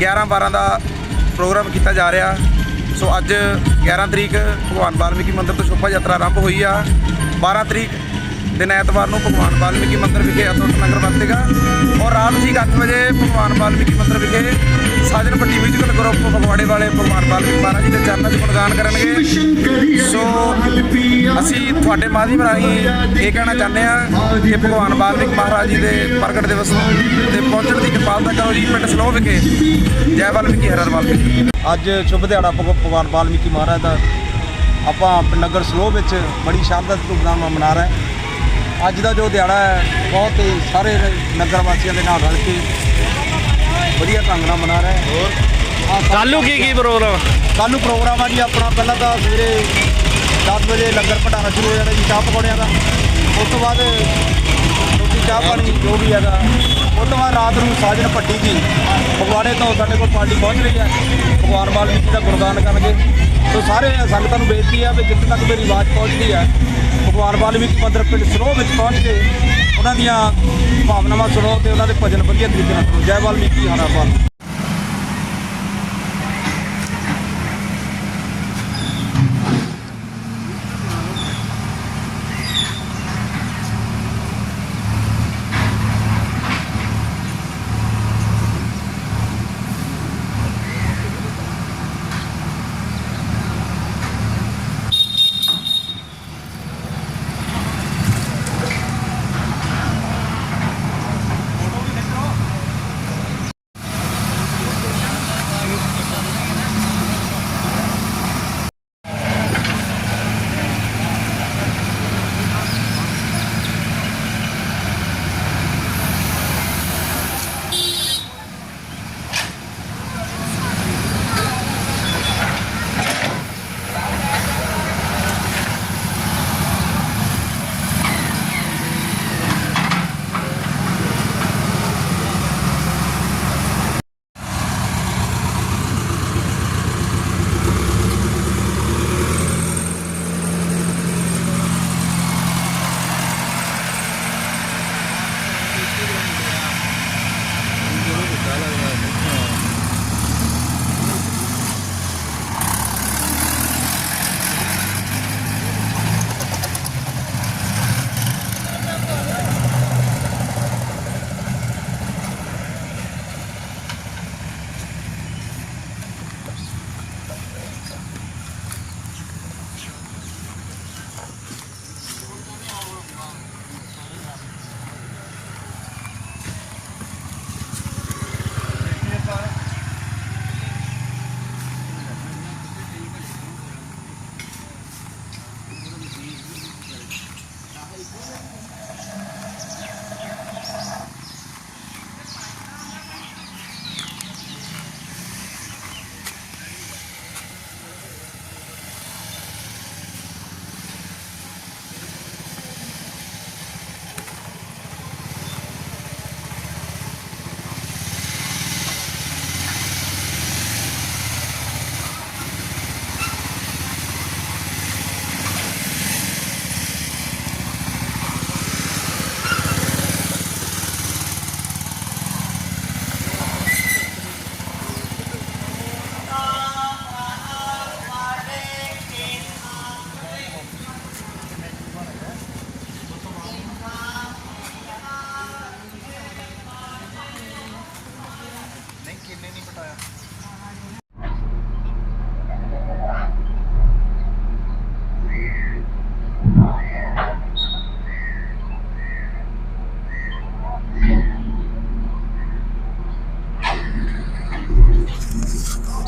11 12 ਦਾ ਪ੍ਰੋਗਰਾਮ ਕੀਤਾ ਜਾ ਰਿਹਾ। ਸੋ ਅੱਜ 11 ਤਰੀਕ ਭਗਵਾਨ ਵਾਲਮੀਕੀ ਮੰਦਿਰ ਤੋਂ ਸ਼ੋਭਾ ਯਾਤਰਾ ਆਰੰਭ ਹੋਈ ਆ। 12 ਤਰੀਕ ਦਿਨ ਐਤਵਾਰ ਨੂੰ ਭਗਵਾਨ ਵਾਲਮੀਕੀ ਮੰਦਿਰ ਵਿਖੇ ਅਤੁੱਟ ਨਗਰ ਵਰਤੇਗਾ ਔਰ ਰਾਤ ਠੀਕ 8 ਵਜੇ ਭਗਵਾਨ ਵਾਲਮੀਕੀ ਮੰਦਿਰ ਵਿਖੇ ਸਾਜਨ ਪੱਟੀ ਮਿਊਜ਼ੀਕਲ ਗਰੁੱਪ ਫਗਵਾੜੇ ਵਾਲੇ ਭਗਵਾਨ ਵਾਲਮੀਕੀ ਮਹਾਰਾਜ ਜੀ ਦੇ ਚਰਨਾਂ 'ਚ ਗੁਣਗਾਨ ਕਰਨਗੇ। ਸੋ ਅਸੀਂ ਤੁਹਾਡੇ ਮਾਧਿਅਮ ਰਾਹੀਂ ਇਹ ਕਹਿਣਾ ਚਾਹੁੰਦੇ ਹਾਂ ਕਿ ਭਗਵਾਨ ਵਾਲਮੀਕੀ ਮਹਾਰਾਜ ਜੀ ਦੇ ਪ੍ਰਗਟ ਦਿਵਸ ਤੇ ਪਹੁੰਚਣ ਦੀ ਕਿਰਪਾਲਤਾ ਕਰੋ ਜੀ, ਪਿੰਡ ਸਲੋਹ ਵਿਖੇ। ਜੈ ਵਾਲਮੀਕੀ, ਹਰ ਹਰ ਵਾਲਮੀਕੀ। ਅੱਜ ਸ਼ੁਭ ਦਿਹਾੜਾ ਭਗਵਾਨ ਵਾਲਮੀਕੀ ਮਹਾਰਾਜ ਦਾ। ਆਪਾਂ ਨਗਰ ਸਲੋਹ ਵਿੱਚ ਬੜੀ ਸ਼ਾਨਦਾਰ ਧੂਮਧਾਮ ਨਾਲ ਮਨਾ ਰਹੇ ਹਾਂ। ਅੱਜ ਦਾ ਜੋ ਦਿਹਾੜਾ ਹੈ ਬਹੁਤ ਹੀ ਸਾਰੇ ਨਗਰ ਵਾਸੀਆਂ ਦੇ ਨਾਲ ਰਲ ਕੇ ਵਧੀਆ ਢੰਗ ਨਾਲ ਮਨਾ ਰਹੇ ਹਾਂ। ਹੋਰ? ਕੱਲੂ ਕੀ ਕੀ ਪ੍ਰੋਗਰਾਮ ਕੱਲ੍ਹ ਨੂੰ ਪ੍ਰੋਗਰਾਮ ਆ ਜੀ ਆਪਣਾ ਪਹਿਲਾਂ ਤਾਂ ਸਵੇਰੇ 10 ਵਜੇ ਲੰਗਰ ਭੰਡਾਰਾ ਸ਼ੁਰੂ ਹੋ ਜਾਣਾ ਜੀ ਚਾਹ ਪਕੌੜਿਆਂ ਦਾ। ਉਸ ਤੋਂ ਬਾਅਦ ਰੋਟੀ ਚਾਹ ਪਾਣੀ ਜੋ ਵੀ ਹੈਗਾ। ਉਸ ਤੋਂ ਬਾਅਦ ਰਾਤ ਨੂੰ ਸਾਜਨ ਭੱਟੀ ਜੀ ਫਗਵਾੜੇ ਤੋਂ ਸਾਡੇ ਕੋਲ ਪਾਰਟੀ ਪਹੁੰਚ ਰਹੀ ਹੈ। ਭਗਵਾਨ ਵਾਲਮੀਕੀ ਦਾ ਗੁਣਗਾਨ ਕਰਨਗੇ। ਸੋ ਸਾਰੇ ਸੰਗਤਾਂ ਨੂੰ ਬੇਨਤੀ ਹੈ ਵੀ ਜਿੱਥੇ ਤੱਕ ਮੇਰੀ ਆਵਾਜ਼ ਪਹੁੰਚਦੀ ਹੈ ਭਗਵਾਨ ਵਾਲਮੀਕ ਮੰਦਿਰ ਪਿੰਡ ਸਰੋਹ ਵਿੱਚ ਪਹੁੰਚ ਕੇ ਉਹਨਾਂ ਦੀਆਂ ਭਾਵਨਾਵਾਂ ਸੁਣੋ ਤੇ ਉਹਨਾਂ ਦੇ ਭਜਨ ਵਧੀਆ ਤਰੀਕੇ ਨਾਲ ਸੁਣੋ। ਜੈ ਵਾਲਮੀਕੀ ਹਰਾ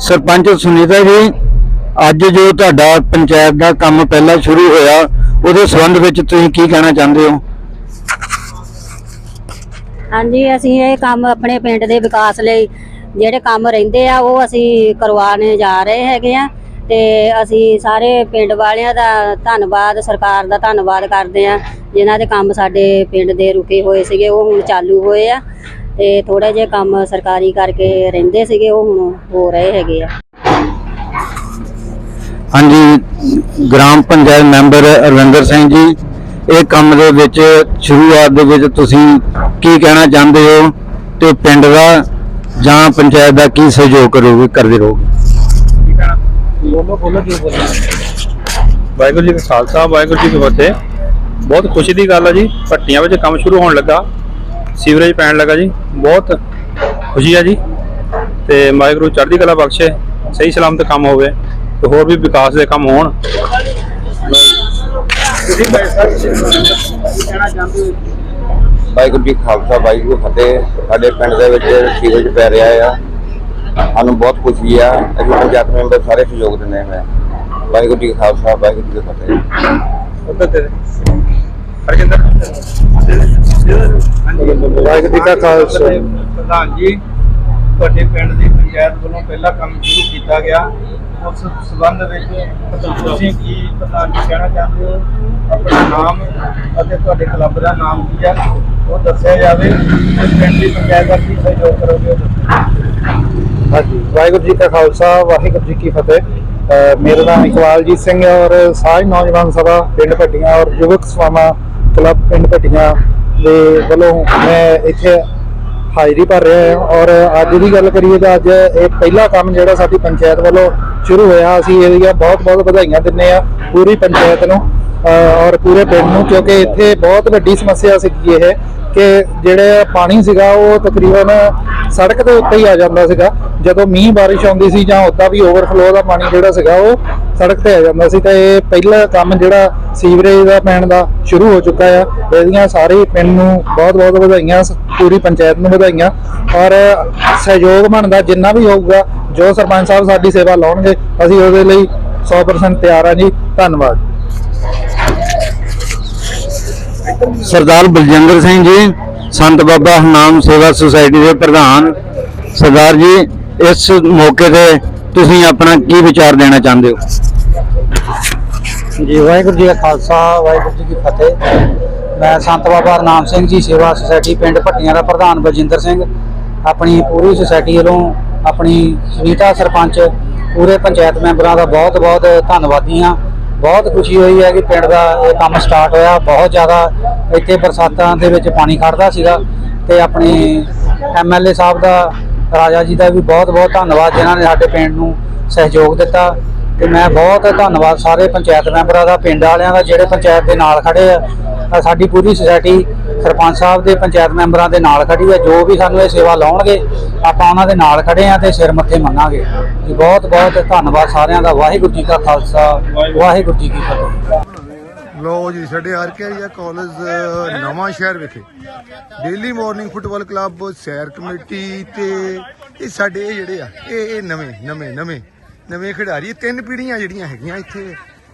ਸਰਪੰਚ ਸੁਨੀਤਾ ਜੀ ਅੱਜ ਜੋ ਤੁਹਾਡਾ ਪੰਚਾਇਤ ਦਾ ਕੰਮ ਪਹਿਲਾਂ ਸ਼ੁਰੂ ਹੋਇਆ ਉਹਦੇ ਸੰਬੰਧ ਵਿੱਚ ਤੁਸੀਂ ਕੀ ਕਹਿਣਾ ਚਾਹੁੰਦੇ ਹੋ? ਹਾਂਜੀ ਅਸੀਂ ਇਹ ਕੰਮ ਆਪਣੇ ਪਿੰਡ ਦੇ ਵਿਕਾਸ ਲਈ ਜਿਹੜੇ ਕੰਮ ਰਹਿੰਦੇ ਆ, ਉਹ ਅਸੀਂ ਕਰਵਾਉਣੇ ਜਾ ਰਹੇ ਹੈਗੇ ਆ। ਤੇ ਅਸੀਂ ਸਾਰੇ ਪਿੰਡ ਵਾਲਿਆਂ ਦਾ ਧੰਨਵਾਦ, ਸਰਕਾਰ ਦਾ ਧੰਨਵਾਦ ਕਰਦੇ ਆ, ਜਿਨ੍ਹਾਂ ਦੇ ਕੰਮ ਸਾਡੇ ਪਿੰਡ ਦੇ ਰੁਕੇ ਹੋਏ ਸੀਗੇ, ਉਹ ਹੁਣ ਚਾਲੂ ਹੋਏ ਆ। ਤੇ ਥੋੜੇ ਜਿਹੇ ਕੰਮ ਸਰਕਾਰੀ ਕਰਕੇ ਰਹਿੰਦੇ ਸੀਗੇ, ਉਹ ਹੁਣ ਹੋ ਰਹੇ ਹੈਗੇ ਆ। ਹਾਂਜੀ, ਗ੍ਰਾਮ ਪੰਚਾਇਤ ਮੈਂਬਰ ਅਰਵਿੰਦਰ ਸਿੰਘ ਜੀ, ਇਹ ਕੰਮ ਦੇ ਵਿੱਚ ਸ਼ੁਰੂਆਤ ਦੇ ਵਿੱਚ ਤੁਸੀਂ ਕੀ ਕਹਿਣਾ ਚਾਹੁੰਦੇ ਹੋ? ਤੇ ਪਿੰਡ ਦਾ ਜਾਂ ਪੰਚਾਇਤ ਦਾ ਕੀ ਸਹਿਯੋਗ ਕਰੋਗੇ ਕਰਦੇ ਰਹੋਗੇ ਵਾਹਿਗੁਰੂ ਜੀ ਕਾ ਖਾਲਸਾ ਵਾਹਿਗੁਰੂ ਜੀ ਕੀ ਫਤਿਹ। ਬਹੁਤ ਖੁਸ਼ੀ ਦੀ ਗੱਲ ਹੈ ਜੀ ਭੱਟੀਆਂ ਵਿੱਚ ਕੰਮ ਸ਼ੁਰੂ ਹੋਣ ਲੱਗਾ। ਸੀਵਰੇਜ ਪੈਣ ਲੱਗਾ ਜੀ ਬਹੁਤ ਖੁਸ਼ੀ ਹੈ ਜੀ। ਤੇ ਵਾਹਿਗੁਰੂ ਚੜ੍ਹਦੀ ਕਲਾ ਬਖਸ਼ੇ ਸਹੀ ਸਲਾਮਤ ਕੰਮ ਹੋਵੇ ਤੇ ਹੋਰ ਵੀ ਵਿਕਾਸ ਦੇ ਕੰਮ ਹੋਣ। ਵਾਹਿਗੁਰੂ ਜੀ ਕਾ ਖਾਲਸਾ ਵਾਹਿਗੁਰੂ ਜੀ ਕੀ ਫਤਿਹ। ਸਾਡੇ ਪਿੰਡ ਦੇ ਵਿੱਚ ਸੀਵਰੇਜ ਪੈ ਰਿਹਾ ਆ। ਸਾਨੂੰ ਬਹੁਤ ਖੁਸ਼ੀ ਆ। ਅਸੀਂ ਪੰਚਾਇਤ ਮੈਂਬਰ ਸਾਰੇ ਸਹਿਯੋਗ ਦਿੰਦੇ ਹਾਂ ਵਾਹਿਗੁਰੂ ਜੀ ਖਾਲਸਾ ਵਾਹਿਗੁਰੂ ਜੀ ਫਤਿਹ। ਵਾਹਿਗੁਰੂ ਜੀ ਕਾ ਖਾਲਸਾ। ਪ੍ਰਧਾਨ ਜੀ ਤੁਹਾਡੇ ਪਿੰਡ ਦੀ ਪੰਚਾਇਤ ਵੱਲੋਂ ਪਹਿਲਾ ਕੰਮ ਸ਼ੁਰੂ ਕੀਤਾ ਗਿਆ। ਉਸ ਸਬੰਧ ਵਿੱਚ ਤੁਸੀਂ ਕੀ ਪ੍ਰਧਾਨ ਜੀ ਕਹਿਣਾ ਚਾਹੁੰਦੇ ਹੋ? ਆਪਣਾ ਨਾਮ ਅਤੇ ਤੁਹਾਡੇ ਕਲੱਬ ਦਾ ਨਾਮ ਕੀ ਹੈ ਉਹ ਦੱਸਿਆ ਜਾਵੇ ਤੇ ਪਿੰਡ ਦੀ ਪੰਚਾਇਤ ਦਾ ਕੀ ਸਹਿਯੋਗ ਕਰੋਗੇ ਉਹ ਦੱਸੋ। ਹਾਂਜੀ, ਵਾਹਿਗੁਰੂ ਜੀ ਕਾ ਖਾਲਸਾ, ਵਾਹਿਗੁਰੂ ਜੀ ਕੀ ਫਤਿਹ। ਮੇਰਾ ਨਾਮ ਇਕਬਾਲਜੀਤ ਸਿੰਘ ਹੈ ਔਰ ਸਾਜ ਨੌਜਵਾਨ ਸਭਾ ਪਿੰਡ ਭੱਟੀਆਂ ਔਰ ਯੁਵਕ ਸਵਾਮਾ ਕਲੱਬ ਪਿੰਡ ਭੱਟੀਆਂ ਦੇ ਵੱਲੋਂ ਮੈਂ ਇੱਥੇ ਹਾਜ਼ਰੀ ਭਰ ਰਿਹਾ ਹਾਂ ਔਰ ਅੱਜ ਦੀ ਗੱਲ ਕਰੀਏ ਤਾਂ ਅੱਜ ਇਹ ਪਹਿਲਾ ਕੰਮ ਜਿਹੜਾ ਸਾਡੀ ਪੰਚਾਇਤ ਵੱਲੋਂ ਸ਼ੁਰੂ ਹੋਇਆ, ਅਸੀਂ ਇਹਦੀਆਂ ਬਹੁਤ ਬਹੁਤ ਵਧਾਈਆਂ ਦਿੰਦੇ ਆ ਪੂਰੀ ਪੰਚਾਇਤ ਨੂੰ। ਔਰ ਪੂਰੇ ਪਿੰਡ ਨੂੰ, ਕਿਉਂਕਿ ਇੱਥੇ ਬਹੁਤ ਵੱਡੀ ਸਮੱਸਿਆ ਸੀਗੀ ਇਹ ਕਿ ਜਿਹੜੇ ਪਾਣੀ ਸੀਗਾ, ਉਹ ਤਕਰੀਬਨ ਸੜਕ ਦੇ ਉੱਤੇ ਹੀ ਆ ਜਾਂਦਾ ਸੀਗਾ। ਜਦੋਂ ਮੀਂਹ ਬਾਰਿਸ਼ ਆਉਂਦੀ ਸੀ ਜਾਂ ਉਦਾਂ ਵੀ ਓਵਰਫਲੋ ਦਾ ਪਾਣੀ ਜਿਹੜਾ ਸੀਗਾ, ਉਹ ਸੜਕ ਤੇ ਆ ਜਾਂਦਾ ਸੀ। ਤਾਂ ਇਹ ਪਹਿਲਾ ਕੰਮ ਜਿਹੜਾ ਸੀਵਰੇਜ ਦਾ ਪੈਣ ਦਾ ਸ਼ੁਰੂ ਹੋ ਚੁੱਕਾ ਆ। ਇਹਦੀਆਂ ਸਾਰੇ ਪਿੰਡ ਨੂੰ ਬਹੁਤ ਬਹੁਤ ਵਧਾਈਆਂ, ਸ- ਪੂਰੀ ਪੰਚਾਇਤ ਨੂੰ ਵਧਾਈਆਂ। ਔਰ ਸਹਿਯੋਗ ਬਣਦਾ ਜਿੰਨਾ ਵੀ ਹੋਊਗਾ, ਜੋ ਸਰਪੰਚ ਸਾਹਿਬ ਸਾਡੀ ਸੇਵਾ ਲਾਉਣਗੇ, ਅਸੀਂ ਉਹਦੇ ਲਈ 100% ਤਿਆਰ ਹਾਂ ਜੀ। ਧੰਨਵਾਦ। ਸਰਦਾਰ ਬਲਜਿੰਦਰ ਸਿੰਘ ਜੀ, ਸੰਤ ਬਾਬਾ ਹਰਨਾਮ ਸੇਵਾ ਸੁਸਾਇਟੀ ਦੇ ਪ੍ਰਧਾਨ। ਸਰਦਾਰ ਜੀ, ਇਸ ਮੌਕੇ ਤੇ ਤੁਸੀਂ ਆਪਣਾ ਕੀ ਵਿਚਾਰ ਦੇਣਾ ਚਾਹੁੰਦੇ ਹੋ? ਜੀ, ਵਾਹਿਗੁਰੂ ਜੀ ਕਾ ਖਾਲਸਾ, ਵਾਹਿਗੁਰੂ ਜੀ ਕੀ ਫਤਿਹ। ਮੈਂ ਸੰਤ ਬਾਬਾ ਹਰਨਾਮ ਸਿੰਘ ਜੀ, ਸੇਵਾ ਸੁਸਾਇਟੀ ਪਿੰਡ ਭੱਟੀਆਂ ਦਾ ਪ੍ਰਧਾਨ ਬਲਜਿੰਦਰ ਸਿੰਘ। ਆਪਣੀ ਪੂਰੀ ਸੁਸਾਇਟੀ ਵੱਲੋਂ ਆਪਣੀ ਸੁਨੀਤਾ ਸਰਪੰਚ, ਪੂਰੇ ਪੰਚਾਇਤ ਮੈਂਬਰਾਂ ਦਾ ਬਹੁਤ ਬਹੁਤ ਧੰਨਵਾਦੀ ਹਾਂ। ਬਹੁਤ ਖੁਸ਼ੀ ਹੋਈ ਹੈ ਕਿ ਪਿੰਡ ਦਾ ਇਹ ਕੰਮ ਸਟਾਰਟ ਹੋਇਆ। ਬਹੁਤ ਜ਼ਿਆਦਾ ਇੱਥੇ ਬਰਸਾਤਾਂ ਦੇ ਵਿੱਚ ਪਾਣੀ ਖੜਦਾ ਸੀਗਾ ਤੇ ਆਪਣੇ ਐਮਐਲਏ ਸਾਹਿਬ ਦਾ, ਰਾਜਾ ਜੀ ਦਾ ਵੀ ਬਹੁਤ ਬਹੁਤ ਧੰਨਵਾਦ ਜਿਨ੍ਹਾਂ ਨੇ ਸਾਡੇ ਪਿੰਡ ਨੂੰ ਸਹਿਯੋਗ ਦਿੱਤਾ। ਤੇ ਮੈਂ ਬਹੁਤ ਧੰਨਵਾਦ ਸਾਰੇ ਪੰਚਾਇਤ ਮੈਂਬਰਾਂ ਦਾ, ਪਿੰਡ ਵਾਲਿਆਂ ਦਾ, ਜਿਹੜੇ ਪੰਚਾਇਤ ਦੇ ਨਾਲ ਖੜੇ ਆ। ਸਾਡੀ ਪੂਰੀ ਸੁਸਾਇਟੀ ਸਰਪੰਚ ਸਾਹਿਬ ਦੇ, ਪੰਚਾਇਤ ਮੈਂਬਰਾਂ ਦੇ ਨਾਲ ਖੜੀ ਹੈ ਜੋ ਵੀ ਸਾਨੂੰ ਇਹ ਸੇਵਾ ਲਾਉਣਗੇ, ਆਪਾਂ ਉਹਨਾਂ ਦੇ ਨਾਲ ਖੜੇ ਆ ਤੇ ਸਿਰ ਮੱਥੇ ਮੰਗਾਂਗੇ ਜੀ, ਬਹੁਤ ਬਹੁਤ ਧੰਨਵਾਦ ਸਾਰਿਆਂ ਦਾ। ਵਾਹਿਗੁਰੂ ਜੀ ਕਾ ਖਾਲਸਾ, ਵਾਹਿਗੁਰੂ ਜੀ ਕੀ ਫਤਿਹ। ਲੋ ਜੀ, ਸਾਡੇ ਆਰਕੇਰੀਆ ਕਾਲਜ ਨਵਾਂ ਸ਼ਹਿਰ ਵਿਖੇ। ਡੇਲੀ ਮਾਰਨਿੰਗ ਫੁੱਟਬਾਲ ਕਲੱਬ ਸੈਰ ਕਮੇਟੀ ਤੇ, ਇਹ ਸਾਡੇ ਜਿਹੜੇ ਆ, ਇਹ ਇਹ ਨਵੇਂ ਨਵੇਂ ਨਵੇਂ ਨਵੇਂ ਖਿਡਾਰੀ, ਤਿੰਨ ਪੀੜ੍ਹੀਆਂ ਜਿਹੜੀਆਂ ਹੈਗੀਆਂ ਇੱਥੇ।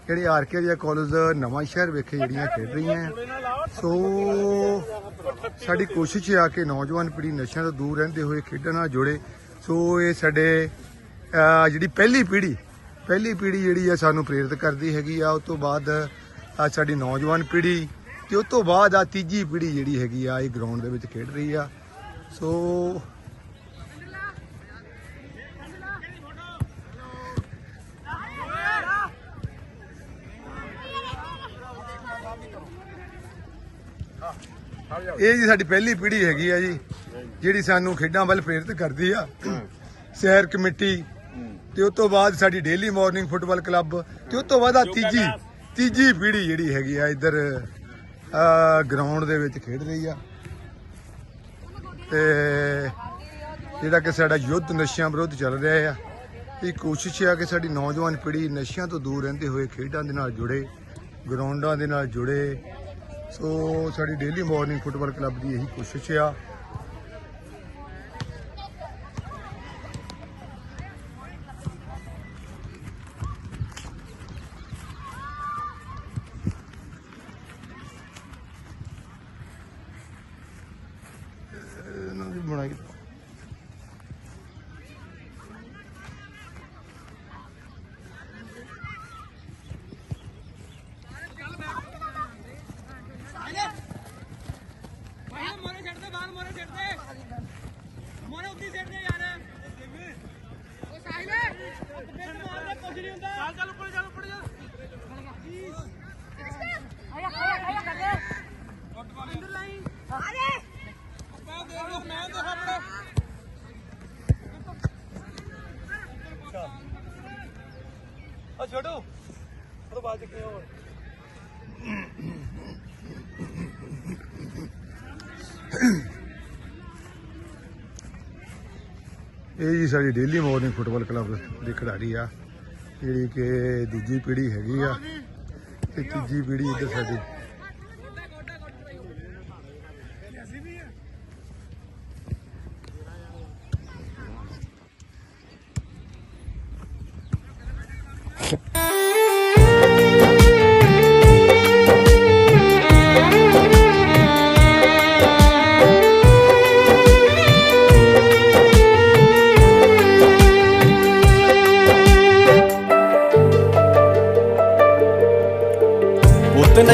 ਜਿਹੜੇ ਆਰਕੇਰੀਆ ਕਾਲਜ, ਨਵਾਂ ਸ਼ਹਿਰ ਵਿਖੇ ਜਿਹੜੀਆਂ ਖੇਡ ਰਹੀਆਂ। ਸੋ, ਸਾਡੀ ਕੋਸ਼ਿਸ਼ ਆ ਕਿ ਨੌਜਵਾਨ ਪੀੜ੍ਹੀ ਨਸ਼ਿਆਂ ਤੋਂ ਦੂਰ ਰਹਿੰਦੇ ਹੋਏ ਖੇਡਾਂ ਨਾਲ ਜੁੜੇ। ਸੋ, ਇਹ ਸਾਡੇ ਜਿਹੜੀ ਪਹਿਲੀ ਪੀੜ੍ਹੀ ਪਹਿਲੀ ਪੀੜ੍ਹੀ ਜਿਹੜੀ ਆ ਸਾਨੂੰ ਪ੍ਰੇਰਿਤ ਕਰਦੀ ਹੈਗੀ ਆ। ਉਸ ਤੋਂ ਬਾਅਦ ਸਾਡੀ ਨੌਜਵਾਨ ਪੀੜ੍ਹੀ ਤੇ ਉਸ ਤੋਂ ਬਾਅਦ ਆ ਤੀਜੀ ਪੀੜ੍ਹੀ ਜਿਹੜੀ ਹੈਗੀ ਆ, ਇਹ ਗਰਾਊਂਡ ਦੇ ਵਿੱਚ ਖੇਡ ਰਹੀ ਆ। ਸੋ ਇਹ ਜੀ ਸਾਡੀ ਪਹਿਲੀ ਪੀੜ੍ਹੀ ਹੈਗੀ ਆ ਜੀ ਜਿਹੜੀ ਸਾਨੂੰ ਖੇਡਾਂ ਵੱਲ ਪ੍ਰੇਰਿਤ ਕਰਦੀ ਆ। ਸ਼ਹਿਰ ਕਮੇਟੀ ਤੇ ਉਸ ਤੋਂ ਬਾਅਦ ਸਾਡੀ ਡੇਲੀ ਮਾਰਨਿੰਗ ਫੁੱਟਬਾਲ ਕਲੱਬ ਤੇ ਉਸ ਤੋਂ ਬਾਅਦ ਆ ਤੀਜੀ ਤੀਜੀ ਪੀੜ੍ਹੀ ਜਿਹੜੀ ਹੈਗੀ ਆ ਇੱਧਰ ਗਰਾਊਂਡ ਦੇ ਵਿੱਚ ਖੇਡ ਰਹੀ ਆ। ਤੇ ਜਿਹੜਾ ਕਿ ਸਾਡਾ ਯੁੱਧ ਨਸ਼ਿਆਂ ਵਿਰੁੱਧ ਚੱਲ ਰਿਹਾ ਆ ਇਹ ਕੋਸ਼ਿਸ਼ ਆ ਕਿ ਸਾਡੀ ਨੌਜਵਾਨ ਪੀੜ੍ਹੀ ਨਸ਼ਿਆਂ ਤੋਂ ਦੂਰ ਰਹਿੰਦੇ ਹੋਏ ਖੇਡਾਂ ਦੇ ਨਾਲ ਜੁੜੇ ਗਰਾਊਂਡਾਂ ਦੇ ਨਾਲ ਜੁੜੇ ਸੋ ਸਾਡੀ ਡੇਲੀ ਮਾਰਨਿੰਗ ਫੁੱਟਬਾਲ ਕਲੱਬ ਦੀ ਇਹੀ ਕੋਸ਼ਿਸ਼ ਆ। ਇਹ ਜੀ ਸਾਡੀ ਡੇਲੀ ਮਾਰਨਿੰਗ ਫੁੱਟਬਾਲ ਕਲੱਬ ਦੇ ਖਿਡਾਰੀ ਆ। ਜਿਹੜੀ ਕਿ ਦੂਜੀ ਪੀੜ੍ਹੀ ਹੈਗੀ ਆ। ਤੇ ਤੀਜੀ ਪੀੜ੍ਹੀ ਇੱਧਰ ਸਾਡੀ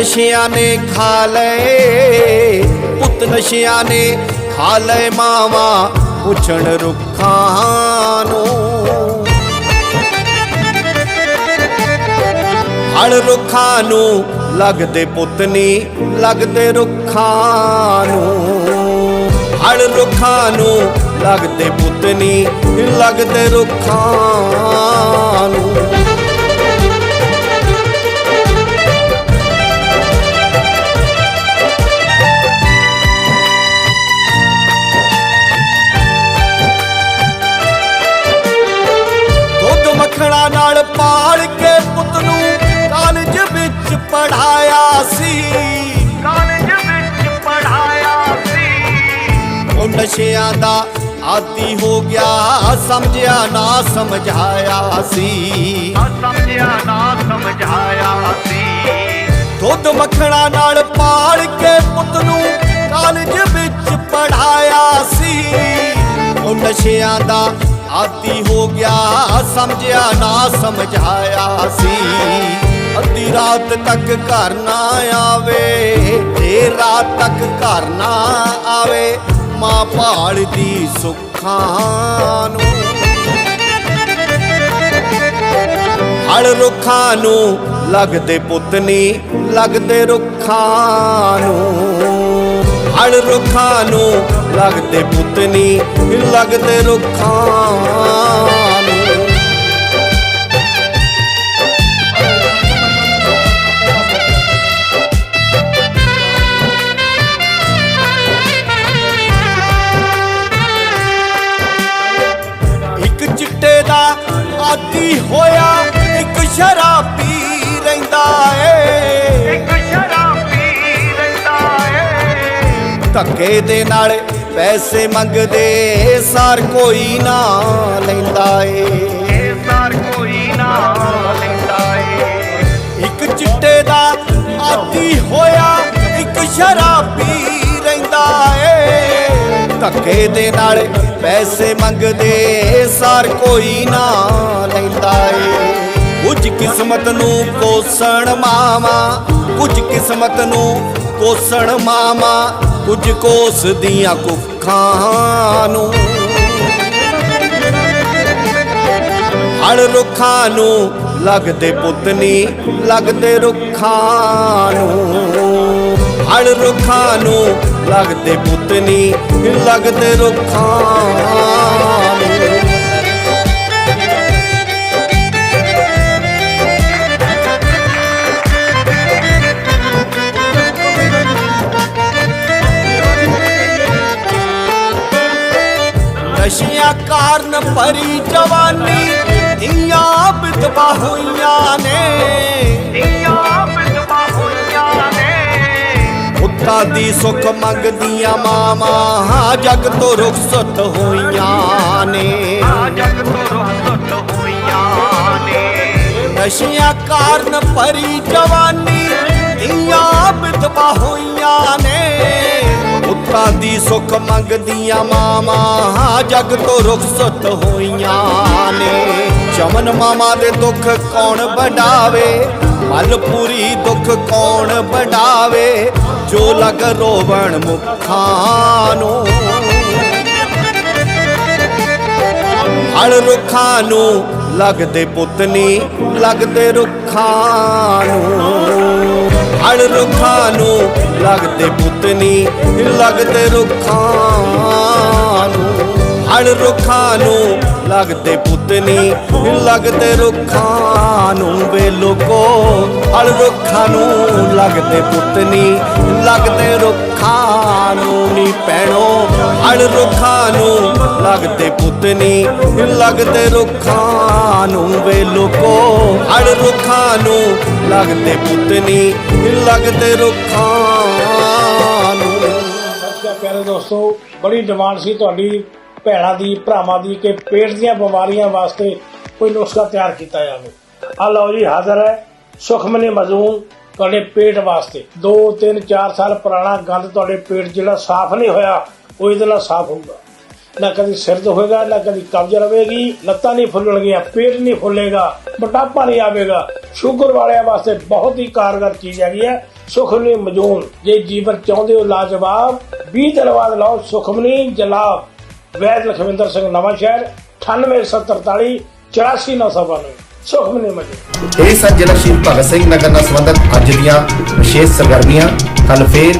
ਨਸ਼ਿਆਂ ਨੇ ਖਾ ਲਏ, ਪੁੱਤ ਨਸ਼ਿਆਂ ਨੇ ਖਾ ਲਏ ਮਾਵਾ ਪੁੱਛਣ ਰੁੱਖਾਂ ਨੂੰ। ਹਲ ਰੁੱਖਾਂ ਨੂੰ ਲੱਗਦੇ ਪੁੱਤ ਨਹੀਂ ਲੱਗਦੇ ਰੁੱਖਾਂ ਨੂੰ। ਹਲ ਰੁੱਖਾਂ ਨੂੰ ਲੱਗਦੇ ਪੁੱਤ ਨਹੀਂ ਲੱਗਦੇ ਰੁੱਖਾਂ ਸਮਝਿਆ ਨਾ ਸਮਝਾਇਆ ਸੀ। ਸਮਝਿਆ ਨਾ ਸਮਝਾਇਆ ਸੀ। ਦੁੱਧ ਮੱਖਣਾ ਨਾਲ ਪਾਲ ਕੇ ਪੁੱਤ ਨੂੰ ਕਾਲਜ ਵਿੱਚ ਪੜਾਇਆ ਸੀ। ਉਹ ਨਸ਼ਿਆਂ ਦਾ ਆਦੀ ਹੋ ਗਿਆ ਸਮਝਿਆ ਨਾ ਸਮਝਾਇਆ ਸੀ। ਅੱਧੀ ਰਾਤ ਤੱਕ ਘਰ ਨਾ ਆਵੇ ਦੇਰ ਰਾਤ ਤੱਕ ਘਰ ਨਾ ਆਵੇ। ਮਾਂ ਭਾਲਦੀ ਸੁੱਖਾਂ ਨੂੰ ਹਲ ਰੁੱਖਾਂ ਨੂੰ ਲੱਗਦੇ ਪੁੱਤ ਨਹੀਂ ਲੱਗਦੇ ਰੁੱਖਾਂ ਨੂੰ। ਹਲ ਰੁੱਖਾਂ ਨੂੰ ਲੱਗਦੇ ਪੁੱਤ ਨਹੀਂ ਲੱਗਦੇ ਰੁੱਖਾਂ ਨੂੰ। ਇੱਕ ਚਿੱਟੇ ਦਾ ਆਦੀ ਹੋਇਆ ਸ਼ਰਾਬੀ ਰਹਿੰਦਾ ਏ। ਇੱਕ ਸ਼ਰਾਬੀ ਰਹਿੰਦਾ ਏ। ਧੱਕੇ ਦੇ ਨਾਲ ਪੈਸੇ ਮੰਗਦੇ ਸਾਰ ਕੋਈ ਨਾ ਲੈਂਦਾ ਏ। ਸਾਰ ਕੋਈ ਨਾ ਲੈਂਦਾ ਏ। ਇੱਕ ਚਿੱਟੇ ਦਾ ਆਦੀ ਹੋਇਆ ਇੱਕ ਸ਼ਰਾਬੀ ਰਹਿੰਦਾ ਏ। ਧੱਕੇ ਦੇ ਨਾਲ ਪੈਸੇ ਮੰਗਦੇ ਸਾਰ ਕੋਈ ਨਾ ਲੈਂਦਾ ਏ। ਕੁਝ ਕਿਸਮਤ ਨੂੰ ਕੋਸਣ ਮਾਵਾ, ਕੁਝ ਕਿਸਮਤ ਨੂੰ ਕੋਸਣ ਮਾਵਾ, ਕੁਝ ਕੋਸਦੀਆਂ ਕੁੱਖਾਂ ਨੂੰ। ਹਲ ਰੁੱਖਾਂ ਨੂੰ ਲੱਗਦੇ ਪੁੱਤਨੀ ਲੱਗਦੇ ਰੁੱਖਾਂ ਨੂੰ। ਹਲ ਰੁੱਖਾਂ ਨੂੰ ਲੱਗਦੇ ਪੁੱਤਨੀ ਲੱਗਦੇ ਰੁੱਖਾਂ ਨਸ਼ਿਆਂ ਕਾਰਨ ਭਰੀ ਜਵਾਨੀ ਦੀਆਂ ਬਿਤਵਾ ਹੋਈਆਂ ਨੇ। ਦੀਆਂ ਬਿਤਵਾ ਹੋਈਆਂ ਨੇ। ਪੁੱਤਾਂ ਦੀ ਸੁੱਖ ਮੰਗਦੀਆਂ ਮਾਵਾਂ ਜਗ ਤੋਂ ਰੁਖਸਤ ਹੋਈਆਂ ਨੇ। ਜਗ ਤੋਂ ਰੁਖਸਤ ਹੋਈਆਂ ਨੇ। ਨਸ਼ਿਆਂ ਕਾਰਨ ਭਰੀ ਜਵਾਨੀ ਦੀਆਂ ਬਿਤਵਾ ਹੋਈਆਂ ਨੇ। ਪੁੱਤਾਂ ਦੀ ਮੰਗਦੀਆਂ ਮਾਵਾਂ ਜਗ ਤੋਂ ਰੁਖਸਤ ਹੋਈਆਂ ਨੇ। ਚਮਨ ਮਾਮਾ ਦੇ ਦੁੱਖ ਕੌਣ ਵੰਡਾਵੇ? ਮਲਪੂਰੀ ਦੁੱਖ ਕੌਣ ਵੰਡਾਵੇ? ਜੋ ਲਗ ਰੋਵਣ ਮੁਖਾਂ ਨੂੰ। ਹਲ ਰੁੱਖਾਂ ਨੂੰ ਲੱਗਦੇ ਪੁੱਤਨੀ, ਲੱਗਦੇ ਰੁੱਖਾਂ ਨੂੰ। ਹਲ ਰੁੱਖਾਂ ਨੂੰ ਲੱਗਦੇ ਪੁੱਤਨੀ, ਲੱਗਦੇ ਰੁੱਖਾਂ ਨੂੰ। ਹਲ ਰੁੱਖਾਂ ਨੂੰ ਲੱਗਦੇ ਪੁੱਤਨੀ, ਲੱਗਦੇ ਰੁੱਖਾਂ ਨੂੰ। ਵੇ ਲੋਕੋ ਹਲ ਰੁੱਖਾਂ ਨੂੰ ਲੱਗਦੇ ਪੁੱਤਨੀ, ਲੱਗਦੇ ਰੁੱਖਾਂ ਨੂੰ ਨੀ ਪੈਣੋ ਹਲ ਰੁੱਖਾਂ ਨੂੰ ਲੱਗਦੇ ਪੁੱਤਨੀ, ਲੱਗਦੇ ਰੁੱਖਾਂ ਨੂੰ ਵੇ ਲੋਕੋ। ਹਲ ਰੁੱਖਾਂ ਨੂੰ ਲੱਗਦੇ ਪੁੱਤਨੀ, ਲੱਗਦੇ ਰੁੱਖਾਂ ਨੂੰ। ਸਤਿ ਪਿਆਰੇ ਦੋਸਤੋ, ਬੜੀ ਡਿਮਾਂਡ ਸੀ ਤੁਹਾਡੀ ਭੈਣਾਂ ਦੀ, ਭਰਾਵਾਂ ਦੀ ਕਿ ਪੇਟ ਦੀਆਂ ਬਿਮਾਰੀਆਂ ਵਾਸਤੇ ਕੋਈ ਨੁਸਖਾ ਤਿਆਰ ਕੀਤਾ ਜਾਵੇ। ਆ ਲਓ ਜੀ, ਹਾਜ਼ਰ ਹੈ ਸੁਖਮਨੀ ਮਜ਼ੂਮ ਤੁਹਾਡੇ ਪੇਟ ਵਾਸਤੇ। 2 3 4 ਸਾਲ ਪੁਰਾਣਾ ਗੰਦ ਤੁਹਾਡੇ ਪੇਟ ਜਿਹੜਾ ਸਾਫ਼ ਨਹੀਂ ਹੋਇਆ, ਉਹ ਇਹਦੇ ਨਾਲ ਸਾਫ਼ ਹੋਊਗਾ ਨਾ ਕਦੀ ਸਿਰ ਹੋਏਗਾ ਨਾ ਕਦੀ ਕਬਜ਼ ਰਵੇਗੀ ਲੱਤਾਂ ਨਹੀਂ ਫੁੱਲਣਗੀਆਂ, ਪੇਟ ਨਹੀਂ ਫੁੱਲੇਗਾ, ਮੋਟਾਪਾ ਨਹੀਂ ਆਵੇਗਾ। ਸ਼ੂਗਰ ਵਾਲਿਆਂ ਵਾਸਤੇ ਬਹੁਤ ਹੀ ਕਾਰਗਰ ਚੀਜ਼ ਹੈਗੀ ਹੈ, ਸੁਖਮਨੀ ਮਜੂਨ। ਜੇ ਜੀਵਨ ਚਾਹੁੰਦੇ ਹੋ ਲਾਜਵਾਬ 20 ਦਿਨ ਲਾਓ, ਸੁਖਮਨੀ ਜਲਾਬ। ਵੈਦ ਲਖਵਿੰਦਰ ਸਿੰਘ ਨਵਾਂ ਸ਼ਹਿਰ 9873 84992 ਸੁਖਮਨੀ ਮਜੂਨ। ਇਹ ਸਨ ਜ਼ਿਲ੍ਹਾ ਸ਼ਹੀਦ ਭਗਤ ਸਿੰਘ ਨਗਰ ਨਾਲ ਸੰਬੰਧਿਤ ਅੱਜ ਦੀਆਂ ਵਿਸ਼ੇਸ਼ ਸਰਗਰਮੀਆਂ ਕੱਲ ਫੇਰ